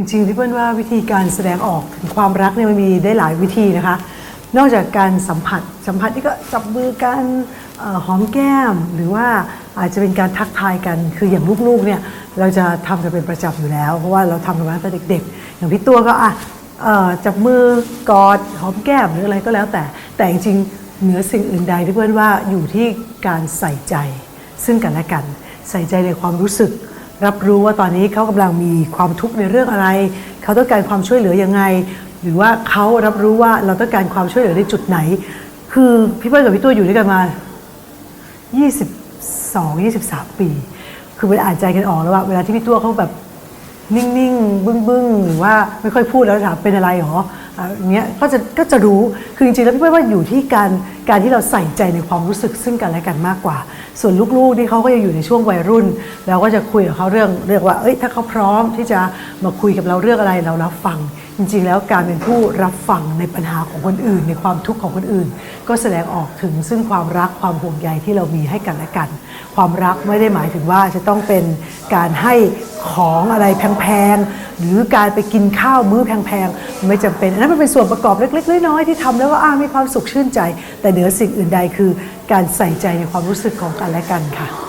จริงๆพี่เปิ้ลว่าวิธีการแสดงออกถึงความรักเนี่ยมันมีได้หลายวิธีนะคะ นอกจากการสัมผัสสัมผัสที่ก็จับมือกันออหอมแก้ม หรือว่าอาจจะเป็นการทักทายกันคืออย่างลูกๆเนี่ยเราจะทำกันเป็นประจำอยู่แล้ว เพราะว่าเราทำกันมาตั้งแต่เด็ก ๆ อย่างพี่ตัวก็อะจับมือกอดหอมแก้มหรืออะไรก็แล้วแต่ แต่จริงๆเหนือสิ่งอื่นใดที่เพื่อนว่าอยู่ที่การใส่ใจ ซึ่งกันและกัน ใส่ใจในความรู้สึก รับรู้ว่าตอนนี้เขากำลังมีความทุกข์ในเรื่องอะไร เขาต้องการความช่วยเหลือยังไง หรือว่าเขารับรู้ว่าเราต้องการความช่วยเหลือในจุดไหน คือพี่เปิ้ลกับพี่ตัวอยู่ด้วยกันมา 22 23 ปี คือมันอ่านใจกันออกแล้วว่าเวลาที่พี่ตัวเขาแบบนิ่งๆ บึ้งๆ หรือว่าไม่ค่อยพูดแล้วถามเป็นอะไรหรอ อย่างเงี้ยก็จะก็จะรู้คือจริงๆแล้วพี่เปิ้ลว่าอยู่ที่การการที่เราใส่ใจในความรู้สึกซึ่งกันและกันมากกว่า ส่วนลูกๆนี่เขาก็ยังอยู่ในช่วงวัยรุ่น เราก็จะคุยกับเขาเรื่องเรียกว่าเอ้ยถ้าเขาพร้อมที่จะมาคุยกับเราเรื่องอะไรเรารับฟัง จริงๆ แล้วการเป็นผู้รับฟังในปัญหาของคนอื่น ในความทุกข์ของคนอื่น ก็แสดงออกถึงซึ่งความรักความห่วงใยที่เรามีให้กันและกัน ความรักไม่ได้หมายถึงว่าจะต้องเป็นการให้ของอะไรแพงๆหรือการไปกินข้าวมื้อแพงๆไม่จำเป็นอันนั้นมันเป็นส่วนประกอบเล็กๆน้อยๆที่ทำแล้วก็อ้ามีความสุขชื่นใจ แต่เหนือสิ่งอื่นใดคือ การใส่ใจในความรู้สึกของกันและกันค่ะ